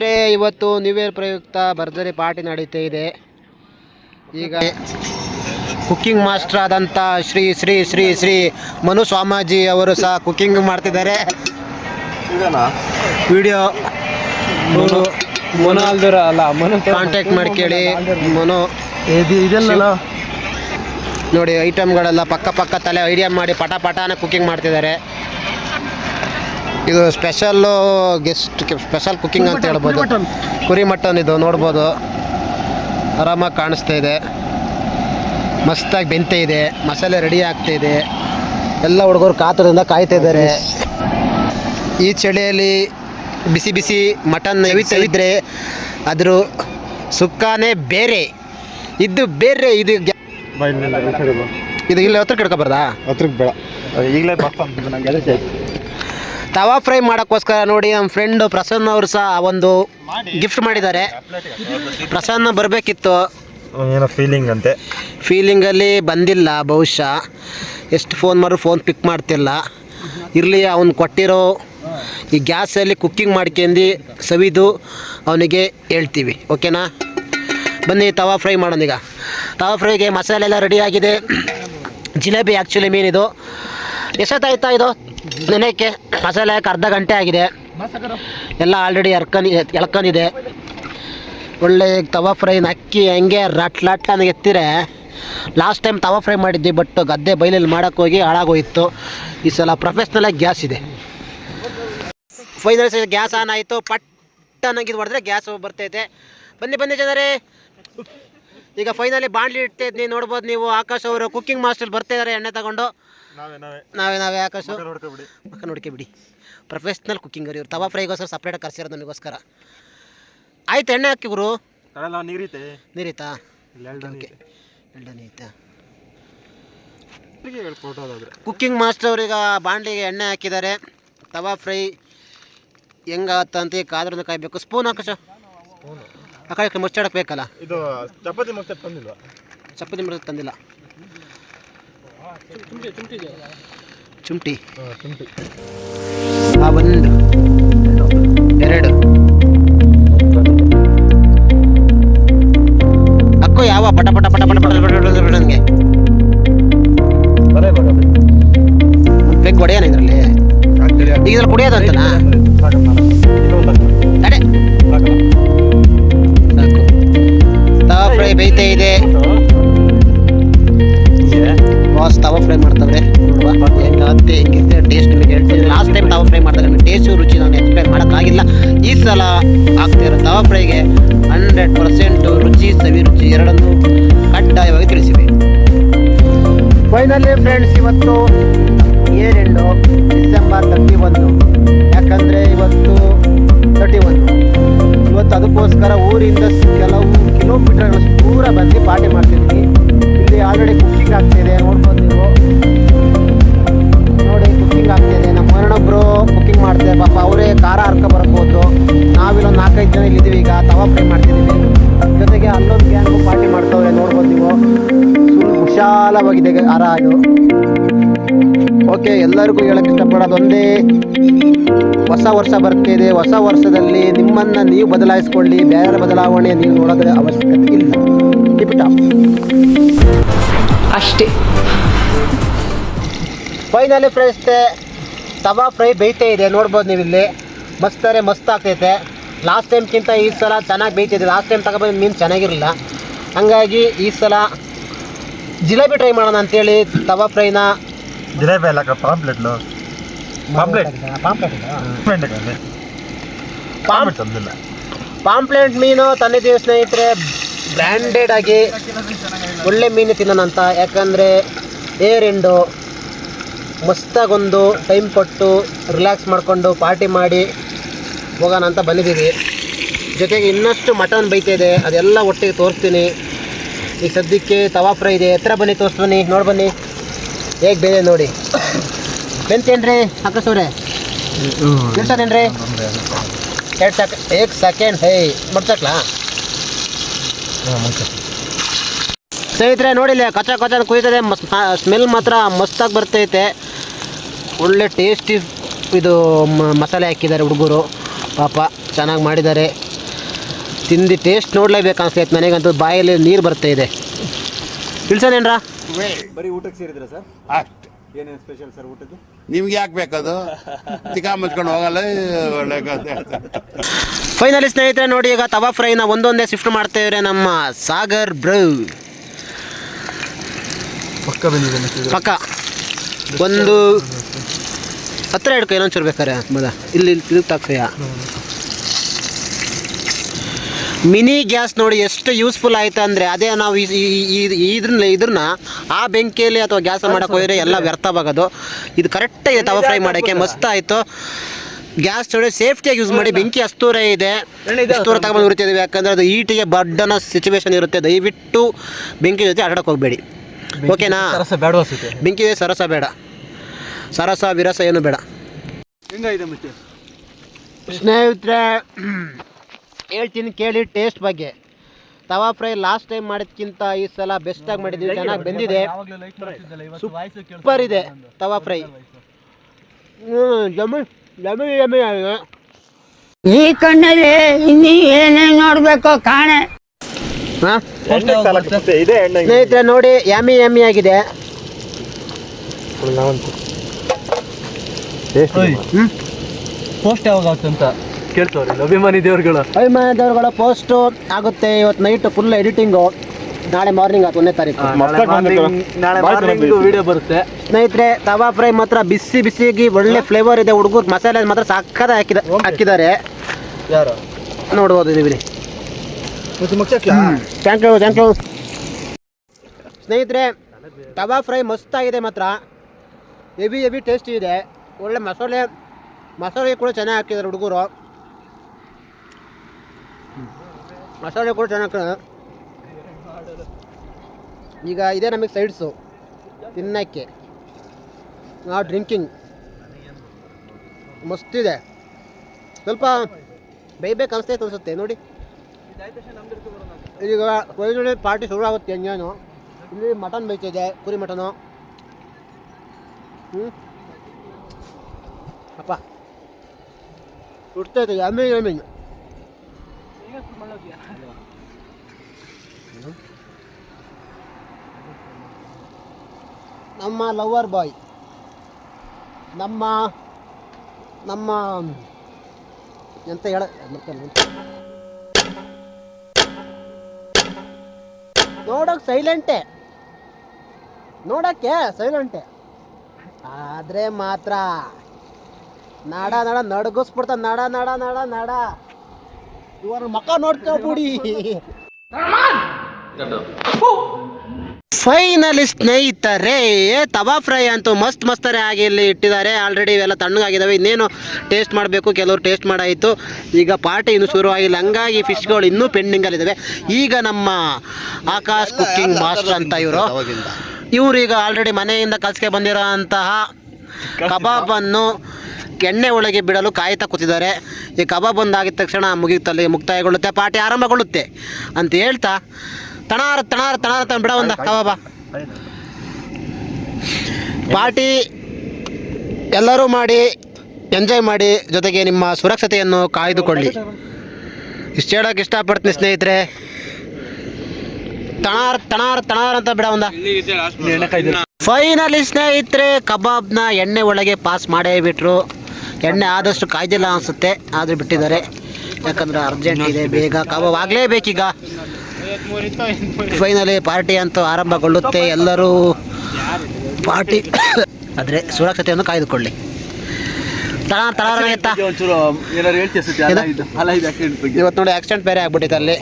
ಸ್ನೇಹಿತರೆ ಇವತ್ತು new year ಪ್ರಯುಕ್ತ ಭರ್ಜರಿ ಪಾರ್ಟಿ ನಡೀತಾ ಇದೆ. ಈಗ ಕುಕ್ಕಿಂಗ್ ಮಾಸ್ಟರ್ ಆದಂಥ ಶ್ರೀ ಶ್ರೀ ಶ್ರೀ ಶ್ರೀ ಮನು ಸ್ವಾಮಾಜಿ ಅವರು ಸಹ ಕುಕ್ಕಿಂಗ್ ಮಾಡ್ತಿದ್ದಾರೆ. ವಿಡಿಯೋ ಮನು ಮನು ಅಲ್ದಿರ ಅಲ್ಲ ಮನು ಕಾಂಟ್ಯಾಕ್ಟ್ ಮಾಡ್ಕೇಳಿ ಮನು. ಇದು ಇದೆಲ್ಲ ನೋಡಿ ಐಟಮ್ಗಳೆಲ್ಲ ಪಕ್ಕ ಪಕ್ಕ ತಲೆ ಐಡಿಯಾ ಮಾಡಿ ಪಟ ಪಟಾನ ಕುಕ್ಕಿಂಗ್ ಮಾಡ್ತಿದ್ದಾರೆ. ಇದು ಸ್ಪೆಷಲ್ಲು ಗೆಸ್ಟ್ ಸ್ಪೆಷಲ್ ಕುಕ್ಕಿಂಗ್ ಅಂತ ಹೇಳ್ಬೋದು. ಕುರಿ ಮಟನ್ ಇದು ನೋಡ್ಬೋದು. ಆರಾಮಾಗಿ ಕಾಣಿಸ್ತಾ ಇದೆ. ಮಸ್ತಾಗಿ ಬೆಂತ ಇದೆ ಮಸಾಲೆ ರೆಡಿ ಆಗ್ತಾ ಇದೆ. ಎಲ್ಲ ಹುಡುಗರು ಕಾತರದಿಂದ ಕಾಯ್ತಾ ಇದ್ದಾರೆ. ಈ ಚಳಿಯಲ್ಲಿ ಬಿಸಿ ಬಿಸಿ ಮಟನ್ ಇದ್ರೆ ಅದ್ರ ಸುಕ್ಕಾನೇ ಬೇರೆ. ಇದು ಬೇರೆ ಇದು ಇದು ಇಲ್ಲೇ ಹತ್ರ ಕಡ್ಕೊಬಾರ್ದಾ ಹತ್ರಕ್ಕೆ ಬೇಡ. ಈಗಲೇ ಬಸ್ ನಂಗೆ ಅದಕ್ಕೆ. ತವಾ ಫ್ರೈ ಮಾಡೋಕ್ಕೋಸ್ಕರ ನೋಡಿ ನಮ್ಮ ಫ್ರೆಂಡು ಪ್ರಸನ್ನ ಅವರು ಸಹ ಒಂದು ಗಿಫ್ಟ್ ಮಾಡಿದ್ದಾರೆ. ಪ್ರಸನ್ನ ಬರಬೇಕಿತ್ತು. ಏನೋ ಫೀಲಿಂಗ್ ಅಂತೆ. ಫೀಲಿಂಗಲ್ಲಿ ಬಂದಿಲ್ಲ ಬಹುಶಃ. ಎಷ್ಟು ಫೋನ್ ಮಾಡಿದ್ರು ಫೋನ್ ಪಿಕ್ ಮಾಡ್ತಿಲ್ಲ. ಇರಲಿ ಅವ್ನು ಕೊಟ್ಟಿರೋ ಈ ಗ್ಯಾಸಲ್ಲಿ ಕುಕ್ಕಿಂಗ್ ಮಾಡ್ಕೊಂಡು ಸವಿದು ಅವನಿಗೆ ಹೇಳ್ತೀವಿ. ಓಕೆನಾ ಬನ್ನಿ ತವಾ ಫ್ರೈ ಮಾಡೋಣ ಈಗ. ತವಾ ಫ್ರೈಗೆ ಮಸಾಲೆ ಎಲ್ಲ ರೆಡಿ ಆಗಿದೆ. ಜಿಲೇಬಿ ಆ್ಯಕ್ಚುಲಿ ಮೀನಿದು ಎಷ್ಟೊತ್ತಾಯ್ತಾ ಇದು? ನೆನೆಕ್ಕೆ ಮಸಾಲೆ ಹಾಕಿ ಅರ್ಧ ಗಂಟೆ ಆಗಿದೆ. ಎಲ್ಲ ಆಲ್ರೆಡಿ ಎರ್ಕನ್ ಎಳ್ಕೊಂಡಿದೆ ಒಳ್ಳೆ ತವಾ ಫ್ರೈನ ಅಕ್ಕಿ ಹೆಂಗೆ ರಟ್ ಲಟ್ ನನಗೆ ಎತ್ತಿರೆ. ಲಾಸ್ಟ್ ಟೈಮ್ ತವಾ ಫ್ರೈ ಮಾಡಿದ್ವಿ ಬಟ್ ಗದ್ದೆ ಬೈಲಲ್ಲಿ ಮಾಡೋಕ್ಕೆ ಹೋಗಿ ಹಾಳಾಗೋಯಿತು. ಈ ಸಲ ಪ್ರೊಫೆಷ್ನಲಾಗಿ ಗ್ಯಾಸ್ ಇದೆ. ಫೈನಲ್ ಗ್ಯಾಸ್ ಆನ್ ಆಯಿತು. ಪಟ್ ಇದು ಹೊಡೆದ್ರೆ ಗ್ಯಾಸ್ ಬರ್ತೈತೆ ಬನ್ನಿ ಬನ್ನಿ ಜನರೇ. ಈಗ ಫೈನಲಿ ಬಾಂಡ್ಲಿ ಇಟ್ಟೆ ನೀವು ನೋಡ್ಬೋದು ನೀವು ಆಕಾಶ್ ಅವರು ಕುಕ್ಕಿಂಗ್ ಮಾಸ್ಟರ್ ಬರ್ತಾ ಇದ್ದಾರೆ ಎಣ್ಣೆ ತಗೊಂಡು. ನಾವೇ ನಾವೇ. ಆಕಾಶ ಮಕ್ಕ ನೋಡ್ಕೆ ಬಿಡಿ ಪ್ರೊಫೆಷ್ನಲ್ ಕುಕ್ಕಿಂಗ್ ಇವ್ರು. ತವಾ ಫ್ರೈಗೋಸ್ಕರ ಸಪ್ರೇಟಾಗಿ ಕರ್ಸಿರೋದು ನಮಗೋಸ್ಕರ. ಆಯ್ತು ಎಣ್ಣೆ ಹಾಕಿ ಗುರು. ನೀರಿತೆ. ನೀರಿತಾ? ಐತಾ ಕುಕ್ಕಿಂಗ್ ಮಾಸ್ಟರ್ ಅವ್ರೀಗ ಬಾಂಡ್ಲಿಗೆ ಎಣ್ಣೆ ಹಾಕಿದ್ದಾರೆ. ತವಾ ಫ್ರೈ ಹೆಂಗಾಗತ್ತಂತ ಕಾದ್ರನ್ನ ಕಾಯಬೇಕು. ಸ್ಪೂನ್ ಹಾಕಶ ಆ ಮುಚ್ಚಾಡಕ್ಕೆ ಬೇಕಲ್ಲ? ಇದು ಚಪಾತಿ ಮತ್ತೆ ತಂದಿಲ್ಲ ಚಪಾತಿ ಮುಚ್ಚ ತಂದಿಲ್ಲ. ಚುಮ್ಟಿ ಆ ಒಂದು ಎರಡು. ಅಕ್ಕೋ ಯಾವ ಪಟ ಪಟ ಪಟ ಪಟ ಪಟ ನನಗೆ. ಬೆಗ್ ಇದರಲ್ಲಿ. ಈಗ ಫ್ರೈ ಬೇಯ್ತಾ ಇದೆ. ಬಾಸ್ ತವ ಫ್ರೈ ಮಾಡ್ತಾವ್ರೆ. ಹೆಂಗಾಗುತ್ತೆ ಹೆಂಗಿರುತ್ತೆ ಟೇಸ್ಟ್ ನಿಮಗೆ ಹೇಳ್ತೀನಿ. ಲಾಸ್ಟ್ ಟೈಮ್ ತವ ಫ್ರೈ ಮಾಡ್ತಾರೆ ಟೇಸ್ಟು ರುಚಿ ನಾನು ಎಕ್ಸ್ಪ್ಲೈನ್ ಮಾಡೋಕ್ಕಾಗಿಲ್ಲ. ಈ ಸಲ ಆಗ್ತಿರೋ ತವ ಫ್ರೈಗೆ ಹಂಡ್ರೆಡ್ ಪರ್ಸೆಂಟು ರುಚಿ, ಸವಿ ರುಚಿ ಎರಡನ್ನೂ ಕಡ್ಡಾಯವಾಗಿ ತಿಳಿಸಿದೆ ಫೈನಲಿ ಫ್ರೆಂಡ್ಸ್ ಇವತ್ತು ಏಳೆಂಡು ಡಿಸೆಂಬರ್ ತರ್ಟಿ ಒಂದು ಯಾಕಂದರೆ ಇವತ್ತು ತರ್ಟಿ ಒಂದು ಇವತ್ತು ಅದಕ್ಕೋಸ್ಕರ ಊರಿಂದ ಕೆಲವು ಕಿಲೋಮೀಟರ್ಗಳಷ್ಟು ದೂರ ಬಂದು ಪಾಠ ಮಾಡ್ತಿದ್ವಿ. ಇಲ್ಲಿ ಆಲ್ರೆಡಿ ಕುಕ್ಕಿಂಗ್ ಆಗ್ತಿದೆ ನೋಡ್ಬೋದು ನೀವು ನೋಡಿ ಕುಕ್ಕಿಂಗ್ ಆಗ್ತಿದೆ. ನಮ್ಮ ಮರಣೊಬ್ಬರು ಕುಕ್ಕಿಂಗ್ ಮಾಡ್ತಾರೆ ಪಾಪ ಅವರೇ ಖಾರ ಹರ್ಕೊ ಬರ್ಬೋದು ನಾವಿಲ್ಲೊಂದು ನಾಲ್ಕೈದು ಜನ ಇಲ್ಲಿದ್ದೀವಿ ಈಗ, ತವಾ ಫ್ರೈ ಮಾಡ್ತಿದ್ದೀವಿ. ಜೊತೆಗೆ ಅಲ್ಲೊಂದು ಗ್ಯಾಂಗು ಪಾರ್ಟಿ ಮಾಡ್ತವ್ರೆ ನೋಡ್ಬೋದು ನೀವು ವಿಶಾಲವಾಗಿದೆ ಖಾರ ಇದು ಓಕೆ ಎಲ್ಲರಿಗೂ ಹೇಳಕ್ಕೆ ಇಷ್ಟಪಡೋದು ಒಂದೇ ಹೊಸ ವರ್ಷ ಬರ್ತಿದೆ ಹೊಸ ವರ್ಷದಲ್ಲಿ ನಿಮ್ಮನ್ನು ನೀವು ಬದಲಾಯಿಸ್ಕೊಳ್ಳಿ. ಬೇರೆ ಬದಲಾವಣೆ ನೀವು ನೋಡೋದ್ರ ಅವಶ್ಯಕತೆ ಇಲ್ಲ. ಅಷ್ಟೇ. ಫೈನಲಿ ಫ್ರೆಂಡ್ಸ್ ತವಾ ಫ್ರೈ ಬೇಯ್ತಾ ಇದೆ. ನೋಡ್ಬೋದು ನೀವು ಇಲ್ಲಿ ಮಸ್ತಾರೆ ಮಸ್ತ್ ಆಗ್ತೈತೆ. ಲಾಸ್ಟ್ ಟೈಮ್ಗಿಂತ ಈ ಸಲ ಚೆನ್ನಾಗಿ ಬೇಯ್ತಿದೆ. ಲಾಸ್ಟ್ ಟೈಮ್ ತಗೊಬಂದು ಮೀನು ಚೆನ್ನಾಗಿರಲಿಲ್ಲ. ಹಂಗಾಗಿ ಈ ಸಲ ಜಿಲೇಬಿ ಟ್ರೈ ಮಾಡೋಣ ಅಂತೇಳಿ ತವಾ ಫ್ರೈನ ಜಿಲೇಬಿ ಎಲ್ಲ ಪಾಂಪ್ಲೆಟ್ ಪಾಂಪ್ಲೆಟ್ ಪಾಂಪ್ಲೆಟ್ ಪಾಂಪ್ಲೆಟ್ ತಂದಿಲ್ಲ. ಪಾಂಪ್ಲೆಟ್ ಮೀನು ತಂದಿದ್ದೀವಿ ಸ್ನೇಹಿತರೆ ಬ್ರ್ಯಾಂಡೆಡ್ ಆಗಿ ಒಳ್ಳೆ ಮೀನು ತಿನ್ನೋಣ ಅಂತ ಯಾಕಂದರೆ ಏರ್ ಎಂಡು ಮಸ್ತಾಗೊಂದು ಟೈಮ್ ಕೊಟ್ಟು ರಿಲ್ಯಾಕ್ಸ್ ಮಾಡಿಕೊಂಡು ಪಾರ್ಟಿ ಮಾಡಿ ಹೋಗೋಣ ಅಂತ ಬಂದಿದ್ದೀವಿ. ಜೊತೆಗೆ ಇನ್ನಷ್ಟು ಮಟನ್ ಬೈತಿದೆ ಅದೆಲ್ಲ ಒಟ್ಟಿಗೆ ತೋರಿಸ್ತೀನಿ. ಈಗ ಸದ್ಯಕ್ಕೆ ತವಾ ಫ್ರೈ ಇದೆ. ಎತ್ತರ ಬನ್ನಿ ತೋರಿಸ್ಬನ್ನಿ ನೋಡಿ ಬನ್ನಿ. ಹೇಗೆ ಬೇರೆ ನೋಡಿ? ಬೆಂತೇನ್ರಿ ಆಕಾಶ್ ಅವರೇ. ನಿಲ್ಸೋದೇನ್ರಿ ಎರಡು ಸೆಕೆ, ಏಕ್ ಸೆಕೆಂಡ್, ಹೇ, ಮುಡ್ಸಕ್ಲಾ? ಸ್ನೇಹಿತರೆ, ನೋಡಿಲ್ಲ ಕಚ್ಚಾ ಕಚ್ಚಾ ಕುಯ್ತದೆ ಸ್ಮೆಲ್ ಮಾತ್ರ ಮಸ್ತಾಗಿ ಬರ್ತೈತೆ. ಒಳ್ಳೆ ಟೇಸ್ಟಿ ಇದು ಮಸಾಲೆ ಹಾಕಿದ್ದಾರೆ ಹುಡುಗರು. ಪಾಪ, ಚೆನ್ನಾಗಿ ಮಾಡಿದ್ದಾರೆ. ತಿಂದು ಟೇಸ್ಟ್ ನೋಡಲೇಬೇಕು ಅನಿಸ್ತೈತೆ ನನಗಂತೂ ಬಾಯಲ್ಲಿ ನೀರು ಬರ್ತಾ ಇದೆ. ಇಳ್ಸೋದೇನ್ರಾ ಬರೀ ಊಟಕ್ಕೆ ಸೇರಿದ್ರೆ ಸರ್? ಅಷ್ಟು. ಏನೇನು ಸ್ಪೆಷಲ್ ಸರ್ ಊಟದ್ದು? ನಿಮ್ಗೆ ಯಾಕೆ ಬೇಕದು? ತಿಕಾ ಮುಚ್ಕೊಂಡು ಹೋಗಲ್ಲ ಒಳ್ಳೆ ಕಥೆ. ಫೈನಲಿ ಸ್ನೇಹಿತರೆ ನೋಡಿ ಈಗ ತವಾ ಫ್ರೈನ ಒಂದೊಂದೇ ಶಿಫ್ಟ್ ಮಾಡ್ತೇವ್ರೆ ನಮ್ಮ ಸಾಗರ್ ಬ್ರೌ. ಪಕ್ಕ ಬಂದಿದೆ ಪಕ್ಕ. ಒಂದು ಹತ್ರ ಹಿಡ್ಕೊ ಇನ್ನೊಂಚೂರು ಬೇಕಾರೆ ಮದ ಇಲ್ಲಿ ಇಲ್ಲಿ ಮಿನಿ ಗ್ಯಾಸ್ ನೋಡಿ ಎಷ್ಟು ಯೂಸ್ಫುಲ್ ಆಯ್ತು ಅಂದರೆ ಅದೇ ನಾವು ಇದ್ರನ್ನ ಇದ್ರನ್ನ ಆ ಬೆಂಕಿಯಲ್ಲಿ ಅಥವಾ ಗ್ಯಾಸ್ ಮಾಡಕ್ಕೆ ಹೋದರೆ ಎಲ್ಲ ವ್ಯರ್ಥವಾಗೋದು. ಇದು ಕರೆಕ್ಟಾಗಿದೆ ತವ ಫ್ರೈ ಮಾಡೋಕ್ಕೆ ಮಸ್ತ್ ಆಯಿತು. ಗ್ಯಾಸ್ ನೋಡಿ ಸೇಫ್ಟಿಯಾಗಿ ಯೂಸ್ ಮಾಡಿ. ಬೆಂಕಿ ಅಸ್ತೂರ ಇದೆ. ಅಸ್ತೂರ ತಗೊಂಡು ಉರಿತಿದ್ದೀವಿ ಯಾಕಂದರೆ ಅದು ಈಟಿಗೆ ಬಡ್ಡನ ಸಿಚುವೇಶನ್ ಇರುತ್ತೆ. ದಯವಿಟ್ಟು ಬೆಂಕಿ ಜೊತೆ ಆಟಾಡಕ್ಕೆ ಹೋಗಬೇಡಿ. ಓಕೆನಾ ಬೆಂಕಿ ಸರಸ ಬೇಡ ಸರಸ ವಿರಸ ಏನು ಬೇಡ. ಸ್ನೇಹಿತರೆ ಹೇಳ್ತೀನಿ ಕೇಳಿ ಟೇಸ್ಟ್ ಬಗ್ಗೆ. ತವಾ ಫ್ರೈ ಲಾಸ್ಟ್ ಟೈಮ್ ಮಾಡಿದ್ಕಿಂತ ಈ ಸಲ ಬೆಸ್ಟ್ ಆಗಿ ಮಾಡಿದ್ದೀವಿ ಚೆನ್ನಾಗಿ ಬಂದಿದೆ. ಸೂಪರ್ ಇದೆ ತವಾ ಫ್ರೈ ಹ್ಞೂ ಜಮಿ ಜಮಿ ಜಮಿ ಈ ಕಣ್ಣಲ್ಲಿ ಇನ್ನಿ ಏನೇ ನೋಡಬೇಕು ಕಾಣೆ. ಹಾಂ? ಇದೆ ಎಣ್ಣೆ ಸ್ನೇಹಿತರೆ ನೋಡಿ ಯಮ್ಮಿ ಯಮ್ಮಿ ಆಗಿದೆ. ಪೋಸ್ಟ್ ಯಾವಾಗ ಆಗುತ್ತೆ ಅಂತ? ಕೇಳ್ತವ್ರೆ ಅಭಿಮಾನಿ ದೇವ್ರುಗಳ. ಅಭಿಮಾನಿ ದೇವರುಗಳ ಪೋಸ್ಟ್ ಆಗುತ್ತೆ ಇವತ್ತು ನೈಟ್ ಫುಲ್ ಎಡಿಟಿಂಗು ನಾಳೆ ಮಾರ್ನಿಂಗ್ ಒಂದನೇ ತಾರೀಕು. ನಾಳೆ ಮಾರ್ನಿಂಗ್ ವಿಡಿಯೋ ಬರುತ್ತೆ. ಸ್ನೇಹಿತರೆ ತವಾ ಫ್ರೈ ಮಾತ್ರ ಬಿಸಿ ಬಿಸಿಯಾಗಿ ಒಳ್ಳೆ ಫ್ಲೇವರ್ ಇದೆ. ಹುಡುಗರು ಮಸಾಲೆ ಮಾತ್ರ ಸಾಕದ ಹಾಕಿದ ಹಾಕಿದ್ದಾರೆ. ಯಾರು? ನೋಡ್ಬೋದು ನೀವು ಥ್ಯಾಂಕ್ ಯು ಥ್ಯಾಂಕ್ ಯು ಸ್ನೇಹಿತರೆ ತವಾ ಫ್ರೈ ಮಸ್ತಾಗಿದೆ ಮಾತ್ರ. ಹೆವಿ ಹೆವಿ ಟೇಸ್ಟಿ ಇದೆ. ಒಳ್ಳೆ ಮಸಾಲೆ ಮಸಾಲೆ ಕೂಡ ಚೆನ್ನಾಗಿ ಹಾಕಿದ್ದಾರೆ ಹುಡುಗರು. ಮಸಾಲೆ ಕೂಡ ಚೆನ್ನಾಗಿ ಈಗ ಇದೇ ನಮಗೆ ಸೈಡ್ಸು ತಿನ್ನಕ್ಕೆ. ನಾವು ಡ್ರಿಂಕಿಂಗ್ ಮಸ್ತಿದೆ ಸ್ವಲ್ಪ ಬೇಯ್ಬೇಕು ಅನಿಸ್ತೈತೆ ಅನಿಸುತ್ತೆ, ನೋಡಿ. ಈಗ ಕೊಯ್ಲು ಪಾರ್ಟಿ ಶುರು ಆಗುತ್ತೆ ಹೆಂಗೇನು. ಇಲ್ಲಿ ಮಟನ್ ಬೇಯ್ತಿದೆ ಕುರಿ ಮಟನು ಹ್ಞೂ ಅಪ್ಪ. ಉಟ್ತಾಯಿದೆ ಅಮ್ಮಿಂಗ್ ಯಮ್ಮಿ ನಮ್ಮ ಲವರ್ ಬಾಯ್ ನಮ್ಮ ನಮ್ಮ, ಎಂತ ಹೇಳ ನೋಡೋಕೆ ಸೈಲೆಂಟೆ ನೋಡೋಕ್ಕೆ ಸೈಲೆಂಟೆ ಆದರೆ ಮಾತ್ರ. ನಾಡ ನಾಡ ನಡಗಿಸ್ಬಿಡ್ತ ನಾಡ ನಾಡ ನಾಡ, ನಡ. ಇವ್ರ ಮಕ್ಕ ನೋಡ್ಕೊಬಿಡಿ. ಫೈನಲಿ ಸ್ನೇಹಿತರೆ ತವಾ ಫ್ರೈ ಅಂತೂ ಮಸ್ತ್ ಮಸ್ತರೇ ಆಗಿ ಇಲ್ಲಿ ಇಟ್ಟಿದ್ದಾರೆ. ಆಲ್ರೆಡಿ ಇವೆಲ್ಲ ತಣ್ಣಗಾಗಿದ್ದಾವೆ ಇನ್ನೇನು ಟೇಸ್ಟ್ ಮಾಡಬೇಕು ಕೆಲವರು ಟೇಸ್ಟ್ ಮಾಡಾಯಿತು. ಈಗ ಪಾರ್ಟಿ ಇನ್ನು ಶುರು ಆಗಿಲ್ಲ. ಹಂಗಾಗಿ ಫಿಶ್ಗಳು ಇನ್ನೂ ಪೆಂಡಿಂಗಲ್ಲಿದ್ದಾವೆ ಈಗ ನಮ್ಮ ಆಕಾಶ್ ಕುಕ್ಕಿಂಗ್ ಮಾಸ್ಟರ್ ಅಂತ ಇವರು. ಇವರು ಈಗ ಆಲ್ರೆಡಿ ಮನೆಯಿಂದ ಕಲ್ಸ್ಕೆ ಬಂದಿರೋ ಅಂತಹ ಕಬಾಬನ್ನು ಎಣ್ಣೆ ಒಳಗೆ ಬಿಡಲು ಕಾಯುತ್ತಾ ಕೂತಿದ್ದಾರೆ. ಈ ಕಬಾಬ್ ಒಂದಾಗಿದ ತಕ್ಷಣ ಮುಗಿಯುತ್ತಲ್ಲಿ ಮುಕ್ತಾಯಗೊಳ್ಳುತ್ತೆ ಪಾರ್ಟಿ ಆರಂಭಗೊಳ್ಳುತ್ತೆ ಅಂತ ಹೇಳ್ತಾ ತಣಾರ ತಣಾರ ತಣಾರ ತಣ ಬಿಡ ಒಂದ ಕಬಾಬ. ಪಾರ್ಟಿ ಎಲ್ಲರೂ ಮಾಡಿ ಎಂಜಾಯ್ ಮಾಡಿ ಜೊತೆಗೆ ನಿಮ್ಮ ಸುರಕ್ಷತೆಯನ್ನು ಕಾಯ್ದುಕೊಳ್ಳಿ. ಇಷ್ಟು ಹೇಳೋಕೆ ಇಷ್ಟಪಡ್ತೀನಿ ಸ್ನೇಹಿತರೆ. ತಣಾರ್ ತಣಾರ್ ತಣಾರ್ ಅಂತ ಬಿಡ ಒಂದ. ಫೈನಲಿ ಸ್ನೇಹಿತರೆ ಕಬಾಬ್ನ ಎಣ್ಣೆ ಒಳಗೆ ಪಾಸ್ ಮಾಡೇ ಬಿಟ್ರು. ಎಣ್ಣೆ ಆದಷ್ಟು ಕಾಯ್ದಿಲ್ಲ ಅನಿಸುತ್ತೆ ಆದರೂ ಬಿಟ್ಟಿದ್ದಾರೆ. ಯಾಕಂದ್ರೆ ಅರ್ಜೆಂಟ್ ಇದೆ ಬೇಗ ಕಬಾಬ್ ಆಗಲೇಬೇಕೀಗ. ಫೈನಲಿ ಪಾರ್ಟಿ ಅಂತೂ ಆರಂಭಗೊಳ್ಳುತ್ತೆ. ಎಲ್ಲರೂ ಪಾರ್ಟಿ ಆದರೆ ಸುರಕ್ಷತೆಯನ್ನು ಕಾಯ್ದುಕೊಳ್ಳಿ. ಇವತ್ತು ನೋಡಿ ಆಕ್ಸಿಡೆಂಟ್ ಬೇರೆ ಆಗ್ಬಿಟ್ಟಿದೆ ಅಲ್ಲಿ